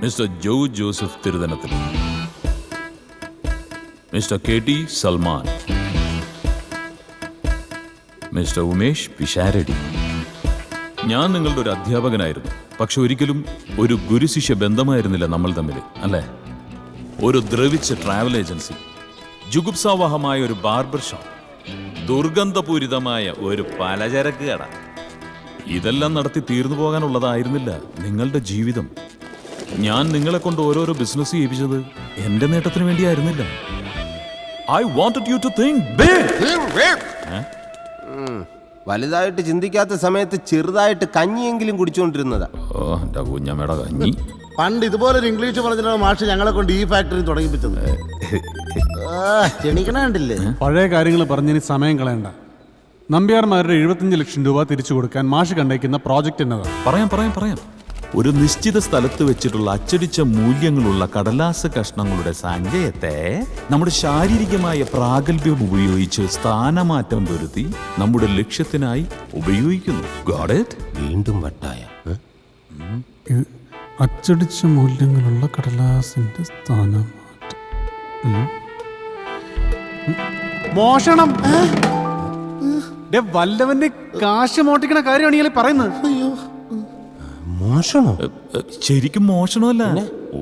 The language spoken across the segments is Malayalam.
Mister Jo Joseph Thiruthanathil. Mister K T Salman. Mister Umesh Pisharody. ഞാൻ നിങ്ങളുടെ ഒരു അധ്യാപകനായിരുന്നു. പക്ഷെ ഒരിക്കലും ഒരു ഗുരുശിഷ്യ ബന്ധമായിരുന്നില്ല നമ്മൾ തമ്മിൽ അല്ലേ? ഒരു ദ്രവിച്ച ട്രാവൽ ഏജൻസി ജുഗുപ്സാവഹമായ ഒരു ബാർബർ ഷോപ്പ് ദുർഗന്ധപൂരിതമായ ഒരു പലചരക്ക് കട. ഇതെല്ലാം നടത്തി തീർന്നു പോകാനുള്ളതായിരുന്നില്ല നിങ്ങളുടെ ജീവിതം. ഞാൻ നിങ്ങളെ കൊണ്ട് ഓരോരോ ബിസിനസ് ചെയ്യിപ്പിച്ചത് എന്റെ നേട്ടത്തിന് വേണ്ടിയായിരുന്നില്ല. I wanted you to think big വലുതായിട്ട് ചിന്തിക്കാത്ത സമയത്ത് ചെറുതായിട്ട് കഞ്ഞിയെങ്കിലും കുടിച്ചുകൊണ്ടിരുന്നതാ ഓ എന്റെ കുഞ്ഞമ്മയുടെ കഞ്ഞി. പണ്ട് ഇതുപോലെ ഒരു ഇംഗ്ലീഷ് പറഞ്ഞിട്ടുള്ള മാഷ് ഞങ്ങളെ കൊണ്ട് ഈ ഫാക്ടറി തുടങ്ങിപ്പിച്ചത്. ക്ഷണിക്കണേ ക്ഷണിക്കണ കണ്ടില്ലേ? പഴയ കാര്യങ്ങൾ പറഞ്ഞിനി സമയം കളയണ്ട. നമ്പ്യാർമാരുടെ എഴുപത്തിയഞ്ച് ലക്ഷം രൂപ തിരിച്ചു കൊടുക്കാൻ മാഷ് കണ്ടേക്കുന്ന പ്രോജക്റ്റ് എന്നതാണ് പറയാം പറയാം പറയാം. ഒരു നിശ്ചിത സ്ഥലത്ത് വെച്ചിട്ടുള്ള അച്ചടിച്ച മൂല്യങ്ങളുള്ള കടലാസ കഷ്ണങ്ങളുടെ സഞ്ചയത്തെ നമ്മുടെ ശാരീരികമായ പ്രാഗൽഭ്യം ഉപയോഗിച്ച് സ്ഥാനമാറ്റം വരുത്തി നമ്മുടെ ലക്ഷ്യത്തിനായി ഉപയോഗിക്കുന്നു? വീണ്ടും വട്ടായ? അച്ചടിച്ച മൂല്യങ്ങളുള്ള കടലാസിന്റെ സ്ഥാനമാറ്റം. മോഷണം. ദേ, വല്ലവന്റെ കാശ് മോട്ടിക്കണ കാര്യമാണ് ഇയാൾ പറയുന്നത്. മോശമോ എ, ശരിക്കും മോഷണമല്ല.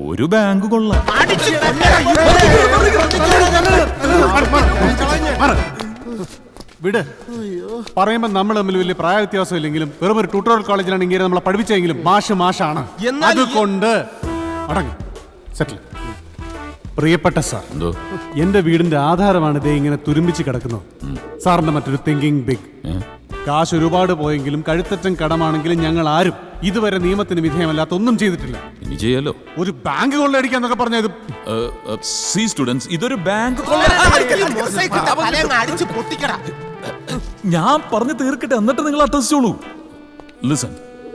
ഒരു ബാങ്ക് കൊള്ളാം. വിട്. പറയുമ്പോ നമ്മൾ തമ്മിൽ വലിയ പ്രായ വ്യത്യാസം ഇല്ലെങ്കിലും വെറും ഒരു ട്യൂട്ടോറിയൽ കോളേജിലാണ് ഇങ്ങനെ നമ്മളെ പഠിപ്പിച്ചെങ്കിലും മാഷ് മാഷാണ്. അതുകൊണ്ട് അടങ്ങ് സെറ്റിൽ പ്രിയപ്പെട്ട സാർ എന്തോ? എന്റെ വീടിന്റെ ആധാരമാണ് ഇതേ ഇങ്ങനെ തുരുമ്പിച്ച് കിടക്കുന്നത്. സാറിന്റെ മറ്റൊരു തിങ്കിങ് ബിഗ് കാശ് ഒരുപാട് പോയെങ്കിലും കഴുത്തറ്റം കടമാണെങ്കിലും ഞങ്ങൾ ആരും ഇതുവരെ നിയമത്തിന് വിധേയമല്ലാത്ത ഒന്നും ചെയ്തിട്ടില്ല. ഇനി ചെയ്യാലോ ഒരു ബാങ്ക് കൊള്ളയടിക്കാന്നൊക്കെ പറഞ്ഞ ഇത് സി സ്റ്റുഡൻസ് ഇതൊരു ബാങ്ക് ഞാൻ പറഞ്ഞു തീർക്കട്ടെ എന്നിട്ട് നിങ്ങൾ അട്ടസിച്ചോളൂ ലിസൺ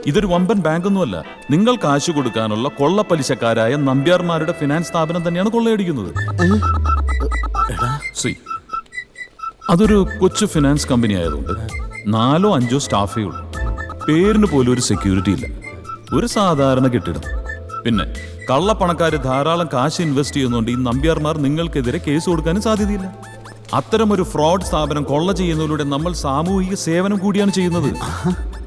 ഇതൊരു വമ്പൻ ബാങ്ക് ബാങ്കൊന്നുമല്ല. നിങ്ങൾ കാശ് കൊടുക്കാനുള്ള കൊള്ളപ്പലിശക്കാരായ നമ്പ്യാർമാരുടെ ഫിനാൻസ് സ്ഥാപനം തന്നെയാണ് കൊള്ളയടിക്കുന്നത്. സി അതൊരു കൊച്ചു ഫിനാൻസ് കമ്പനി ആയതുകൊണ്ട് നാലോ അഞ്ചോ സ്റ്റാഫേ ഉള്ളൂ. പേരിന് പോലും ഒരു സെക്യൂരിറ്റി ഇല്ല. ഒരു സാധാരണ കെട്ടിടം. പിന്നെ കള്ളപ്പണക്കാർ ധാരാളം കാശ് ഇൻവെസ്റ്റ് ചെയ്യുന്നതുകൊണ്ട് ഈ നമ്പ്യാർമാർ നിങ്ങൾക്കെതിരെ കേസ് കൊടുക്കാനും സാധ്യതയില്ല. അത്തരം ഒരു ഫ്രോഡ് സ്ഥാപനം കൊള്ള ചെയ്യുന്നതിലൂടെ നമ്മൾ സാമൂഹിക സേവനം കൂടിയാണ് ചെയ്യുന്നത്.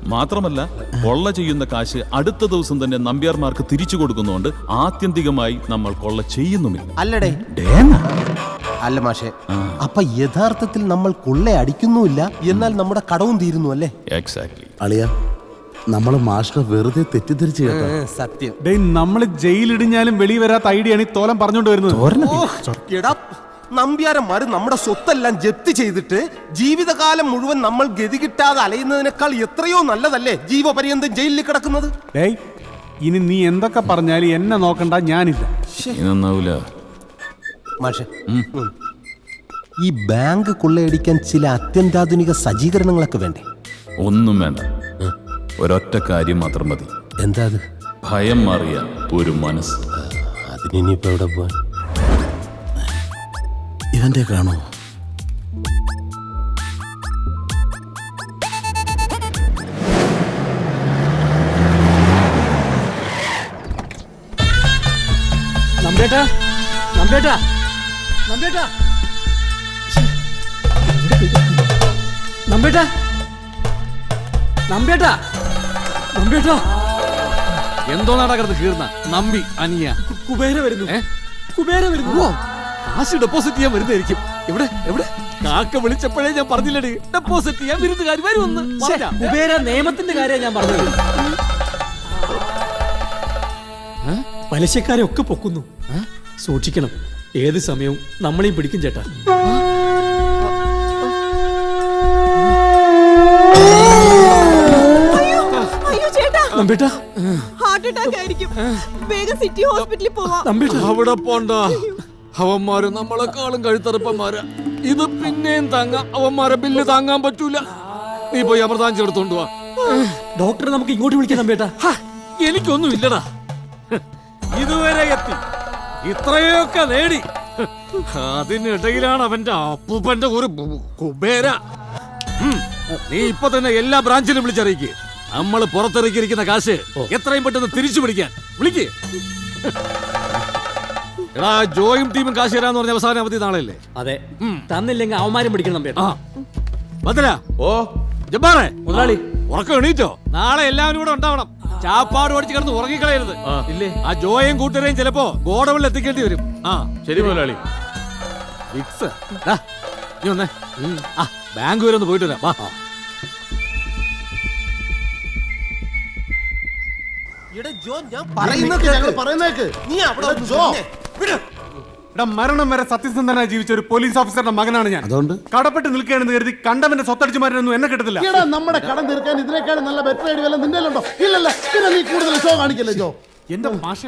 മാത്രമല്ല കൊള്ള ചെയ്യുന്ന കാശ് അടുത്ത ദിവസം തന്നെ നമ്പ്യാർമാർക്ക് തിരിച്ചു കൊടുക്കുന്നതുകൊണ്ട് ആത്യന്തികമായി നമ്മൾ കൊള്ള ചെയ്യുന്നുമില്ല. അല്ലടേ. അല്ല മാഷെ. അപ്പൊ യഥാർത്ഥത്തിൽ നമ്മൾ കൊള്ള അടിക്കുന്നുമില്ല എന്നാൽ നമ്മുടെ കടവും തീരുന്നു അല്ലേ? Exactly. അളിയ നമ്മൾ മാഷ്ട വെറുതെ തെറ്റിദ്ധരിച്ച് കേട്ടോ. സത്യം. ഡേ നമ്മൾ ജയിലിടിഞ്ഞാലും വെളി വരാത്ത ഐഡിയ ആണ് ഈ തോലം പറഞ്ഞുകൊണ്ട് വരുന്നത്. എടാ നമ്പ്യാരന്മാര് നമ്മുടെ സ്വത്തെല്ലാം ജപ്തി ചെയ്തിട്ട് ജീവിതകാലം മുഴുവൻ നമ്മൾ ഗതി കിട്ടാതെ അലയുന്നതിനേക്കാൾ എത്രയോ നല്ലതല്ലേ ജീവപര്യന്തം ജയിലിൽ കിടക്കുന്നത്? ഡേയ് ഇനി നീ എന്തൊക്കെ പറഞ്ഞാലും എന്നെ നോക്കണ്ട ഞാനില്ല. ഇനി നന്നാവൂല. മാഷെ ഈ ബാങ്ക് കൊള്ളയടിക്കാൻ ചില അത്യന്താധുനിക സജ്ജീകരണങ്ങളൊക്കെ വേണ്ടേ? ഒന്നും വേണ്ട. ഒരൊറ്റ കാര്യം മാത്രം മതി. എന്താ അത് ഭയം മാറിയ ഒരു മനസ്സ്. അതിനിപ്പോ എവിടെ പോവാൻ? ഇവന്റെ കാണോ? നമ്പേട്ടാ നമ്പേട്ടാ നമ്പേട്ടാ. നമ്പേട്ടാ നമ്പേട്ടാ നമ്പേട്ടാ എന്തോ നാടകത്ത് കീർന്ന നമ്പി അനിയ. കുബേര വരുന്നു. കുബേര വരുന്നു. കാശ് ഡെപ്പോസിറ്റ് ചെയ്യാൻ വരുന്നതായിരിക്കും. എവിടെ? എവിടെ? കാക്ക വിളിച്ചപ്പോഴേ ഞാൻ പറഞ്ഞില്ലേ ഡെപ്പോസിറ്റ് ചെയ്യാൻ വിരുന്നുകാർ വരുമെന്ന്? കുബേര നിയമത്തിന്റെ കാര്യം ഞാൻ പറഞ്ഞത് പലിശക്കാരെ ഒക്കെ പൊക്കുന്നു. സൂക്ഷിക്കണം. ഏത് സമയവും നമ്മളെയും പിടിക്കും ചേട്ടാ. നമ്പേട്ടാ ഹാർട്ട് അറ്റാക്ക് ആയിരിക്കും. വേഗം സിറ്റി ഹോസ്പിറ്റലിൽ പോവാം. നമ്പേട്ടാ അവിടെ പോണ്ട. അവന്മാര് നമ്മളെക്കാളും കഴുത്തറുപ്പന്മാരാ. ഇത് പിന്നെയും താങ്ങാം. അവന്മാരെ ബില്ല് താങ്ങാൻ പറ്റൂല. നീ പോയി അമൃതാഞ്ചി എടുത്തോണ്ട് വാ. ഡോക്ടറെ നമുക്ക് ഇങ്ങോട്ട് വിളിക്കാം നമ്പേട്ടാ ഹ, എനിക്കൊന്നും ഇല്ലടാ ഇതുവരെ എത്തി. ഇത്രയൊക്കെ നേടി. അതിനിടയിലാണ് അവന്റെ അപ്പൂപ്പന്റെ ഒരു കുബേര. നീ ഇപ്പൊ തന്നെ എല്ലാ ബ്രാഞ്ചിലും വിളിച്ചറിയിക്ക്. നമ്മൾ പുറത്തിറക്കിയിരിക്കുന്ന കാശ് എത്രയും പെട്ടെന്ന് തിരിച്ചു പിടിക്കാൻ. വിളിക്ക്. എടാ ജോയും ടീമും കാശ് തരാന്ന് പറഞ്ഞ അവസാന അവധി നാളെയല്ലേ? അതെ. തന്നില്ലെങ്കിൽ അവന്മാരും പിടിക്കണം ആ. ഭദ്ര ഓ. ജബ്ബാറേ. മുതലാളി. ഉറക്കം എണീറ്റോ? നാളെ എല്ലാവരും കൂടെ ഉണ്ടാവണം. ചാപ്പാട് ഓടിച്ച് കിടന്ന് ഉറങ്ങിക്കളയരുത്. ഇല്ലേ? ആ ജോയും കൂട്ടരെയും ചിലപ്പോ ഗോഡവിൽ എത്തിക്കേണ്ടി വരും. ആ. ശരി മുതലാളി. ഫിക്സ് ദാ, നീ ആ ഒന്ന് പോയിട്ട് വരാം. വാ. ജോ ഞാൻ പറയുന്നത് ഞങ്ങൾ കേൾക്ക്. പറയുന്നേക്ക് നീ അവിടെ ഒന്ന് ജോ. നിന്നെ. വിട്. എടാ മരണം വരെ സത്യസന്ധനായി ജീവിച്ച ഒരു പോലീസ് ഓഫീസറുടെ മകനാണ് ഞാൻ. അതുകൊണ്ട്? കടപ്പെട്ട് നിൽക്കുകയാണെന്ന് കരുതി കണ്ടവന്റെ സ്വത്തടിച്ചു മാറ്റാനൊന്നും എന്നെ കിട്ടത്തില്ല. എടാ നമ്മുടെ കടം തീർക്കാൻ ഇതിനേക്കാളും നല്ല ബെറ്റർ ഐഡിയ വല്ല നിന്റെ ഉണ്ടോ ഇല്ലല്ല പിന്നെ നീ കൂടുതൽ ഷോ കാണിക്കല്ലേ ജോ? എന്റെ ഭാഷ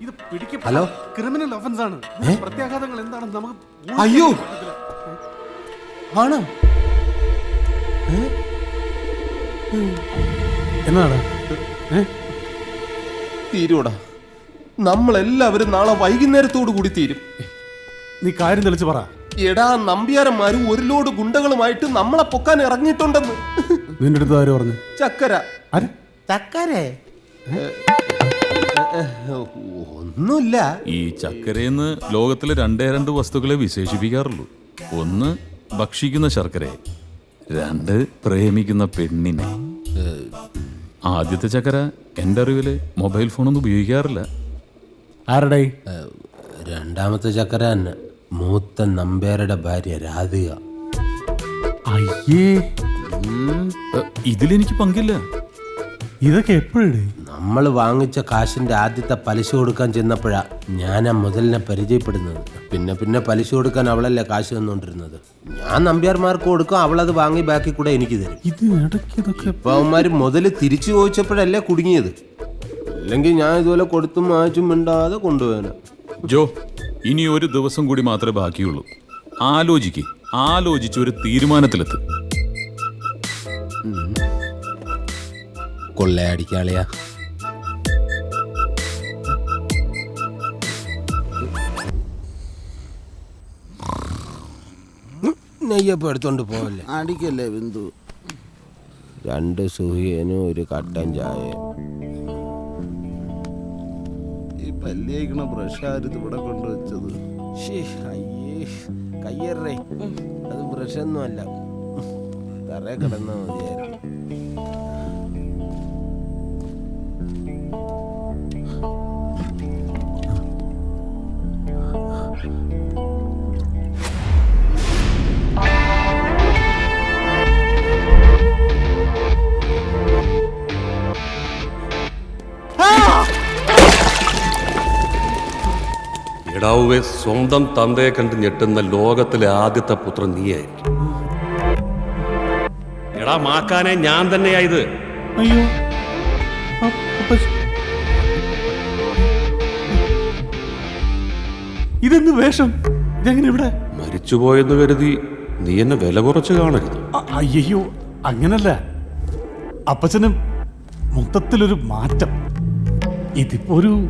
ഇത് പിടിക്കപ്പെട്ട ഹലോ? ക്രിമിനൽ ഒഫൻസ് ആണ്. പ്രത്യാഘാതങ്ങൾ എന്താണെന്ന് നമുക്ക് അയ്യോ! ആണോ? എന്നാടാ? തീരൂടാ. നമ്മളെല്ലാവരും നാളെ വൈകുന്നേരത്തോടു കൂടി തീരും. നീ കാര്യം തെളിച്ച് പറ. എടാ നമ്പ്യാരന്മാര് ഒരു ലോഡ് ഗുണ്ടകളുമായിട്ട് നമ്മളെ പൊക്കാൻ ഇറങ്ങിയിട്ടുണ്ടെന്ന്. നിന്റെ അടുത്ത് ആര് പറഞ്ഞു? ചക്കര. ആര്? ചക്കരേ? ഒന്നുമില്ല. ഈ ചക്കരയെന്ന് ലോകത്തിലെ രണ്ടേ രണ്ട് വസ്തുക്കളെ വിശേഷിപ്പിക്കാറുള്ളൂ. ഒന്ന് ഭക്ഷിക്കുന്ന ശർക്കരയെ രണ്ട് പ്രേമിക്കുന്ന പെണ്ണിനെ. ആദ്യത്തെ ചക്കര എന്റെ അറിവിൽ മൊബൈൽ ഫോണൊന്നും ഉപയോഗിക്കാറില്ല. ആരുടെ? രണ്ടാമത്തെ ചക്കര തന്നെ മൂത്ത നമ്പേരുടെ ഭാര്യ രാധിക. അയ്യേ. ഇതിലെനിക്ക് പങ്കില്ല. ഇതൊക്കെ എപ്പോഴേ നമ്മൾ വാങ്ങിച്ച കാശിന്റെ ആദ്യത്തെ പലിശ കൊടുക്കാൻ ചെന്നപ്പോഴാ ഞാൻ ആ മുതലിനെ പരിചയപ്പെടുന്നത്. പിന്നെ പിന്നെ പലിശ കൊടുക്കാൻ അവളല്ലേ കാശ് തന്നുകൊണ്ടിരുന്നത്. ഞാൻ നമ്പ്യാർമാർക്ക് കൊടുക്കും അവളത് വാങ്ങി ബാക്കി കൂടെ എനിക്ക് തരും. ഇത് ഇടയ്ക്ക് ഇപ്പൊ മുതൽ തിരിച്ചു ചോദിച്ചപ്പോഴല്ലേ കുടുങ്ങിയത്. അല്ലെങ്കിൽ ഞാൻ ഇതുപോലെ കൊടുത്തും മാച്ചും മിണ്ടാതെ കൊണ്ടുപോകാനാ ജോ ഇനി ഒരു ദിവസം കൂടി മാത്രമേ ബാക്കിയുള്ളൂ. ആലോചിക്ക് ആലോചിച്ച് ഒരു തീരുമാനത്തിലെത്ത്. കൊള്ളയടിക്കാളിയാ. നെയ്യപ്പം എടുത്തോണ്ട് പോവല്ലേ? അടിക്കല്ലേ ബിന്ദു? രണ്ട് സുഹിയനും ഒരു കട്ടൻ ചായ ഈ പല്ലിയേക്കണ ബ്രഷ് ആരുത് ഇവിടെ കൊണ്ടുവച്ചത് അയ്യേ കയ്യേറേ. അത് ബ്രഷൊന്നും അല്ല തറ കിടന്നാ മതിയായിരുന്നു. എടാവുവെ സ്വന്തം തന്തയെ കണ്ട് ഞെട്ടുന്ന ലോകത്തിലെ ആദ്യത്തെ പുത്രൻ നീയായിരിക്കും. എടാ മാക്കാനെ ഞാൻ തന്നെയായത് അയ്യോ. ഇതെന്ത് വേഷം? ഇതെങ്ങനെ ഇവിടെ? മരിച്ചുപോയെന്ന് കരുതി നീ എന്നെ വില കുറച്ച് കാണരുത്. അയ്യോ അങ്ങനല്ല. അപ്പച്ചന് മൊത്തത്തിലൊരു മാറ്റം. ഇതിപ്പോ ഒരു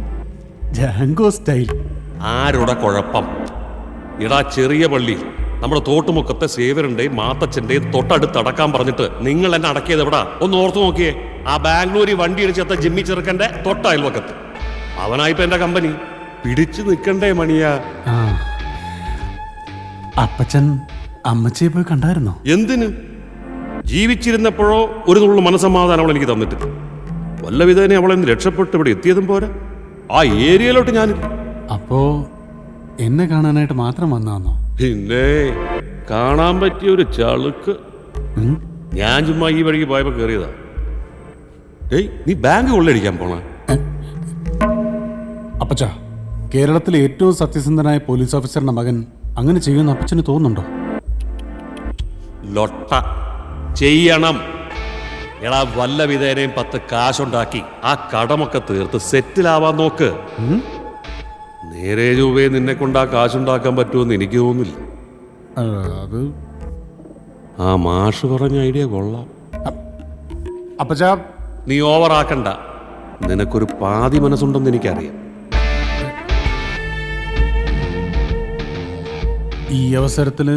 ജാങ്കോ സ്റ്റൈൽ. ആരുടെ കുഴപ്പം? ഇടാ ചെറിയ പള്ളി നമ്മുടെ തോട്ടുമുക്കത്തെ സേവരന്റെയും മാത്തച്ഛന്റെയും തൊട്ടടുത്ത് അടക്കാൻ പറഞ്ഞിട്ട് നിങ്ങൾ എന്നെ അടക്കിയത് എവിടാ? ഒന്ന് ഓർത്തു നോക്കിയേ. ആ ബാംഗ്ലൂരി വണ്ടി ഇടിച്ചെത്ത ജിമ്മി ചെറുക്കന്റെ തൊട്ട അയൽവക്കത്ത് അവനായിപ്പോ എന്റെ കമ്പനി. പിടിച്ചു നിൽക്കണ്ടേ മണിയാ. അപ്പച്ചൻ അമ്മച്ചിയെ പോയി കണ്ടായിരുന്നോ? എന്തിന്? ജീവിച്ചിരുന്നപ്പോഴോ ഒരു തുള്ളു മനസമാധാനം അവൾ എനിക്ക് തന്നിട്ടില്ല വല്ല വിധേനെ അവളെ ഇന്ന് രക്ഷപ്പെട്ട് ഇവിടെ എത്തിയതും പോരാ. ആ ഏരിയയിലോട്ട് ഞാനില്ല അപ്പോ എന്നെ കാണാനായിട്ട് മാത്രം വന്നാന്നോ? പിന്നെ കാണാൻ പറ്റിയ ഒരു ചളുക്ക്. ഉം? ഞാൻ ചുമ്മാ ഈ വഴിക്ക് പോയപ്പോ കേറിയതാ. ഏയ് നീ ബാങ്ക് കൊള്ളടിക്കാൻ പോണ? അപ്പച്ച കേരളത്തിലെ ഏറ്റവും സത്യസന്ധനായ പോലീസ് ഓഫീസറിന്റെ മകൻ അങ്ങനെ ചെയ്യുന്ന അപ്പച്ചന് തോന്നുന്നുണ്ടോ? ലൊട്ട. ചെയ്യണം. എടാ വല്ല വിധേനയും പത്ത് കാശുണ്ടാക്കി ആ കടമൊക്കെ തീർത്ത് സെറ്റിലാവാൻ നോക്ക്. നേരെ രൂപയെ നിന്നെ കൊണ്ട് ആ കാശുണ്ടാക്കാൻ പറ്റുമെന്ന് എനിക്ക് തോന്നില്ല ആ, അത് ആ മാഷ് പറഞ്ഞ ഐഡിയ കൊള്ളാം. അപ്പച്ചാ നീ ഓവർ ആക്കണ്ട നിനക്കൊരു പാതി മനസ്സുണ്ടെന്ന് എനിക്കറിയാം. ഈ അവസരത്തിൽ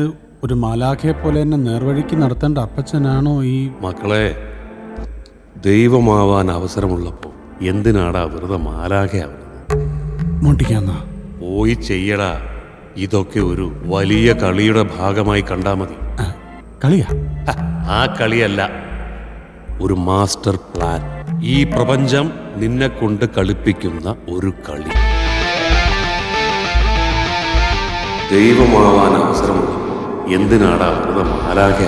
ഒരു മാലാഖയെ പോലെ എന്നെ നേർവഴിക്ക് നടത്തേണ്ട അപ്പച്ചനാണോ ഈ മക്കളെ ദൈവമാവാൻ അവസരമുള്ളപ്പോൾ എന്തിനാടാ വെറുതെ മാലാഖയാവുന്നത്? മോട്ടിക്കാന്നാ പോയി ചെയ്യടാ. ഇതൊക്കെ ഒരു വലിയ കളിയുടെ ഭാഗമായി കണ്ടാ മതി. കളിയാ? ആ കളിയല്ല ഒരു മാസ്റ്റർ പ്ലാൻ. ഈ പ്രപഞ്ചം നിന്നെ കൊണ്ട് കളിപ്പിക്കുന്ന ഒരു കളി. ദൈവമാവാൻ അവസരമുള്ള എന്തിനാടാ വെറുതെ മാലാഖ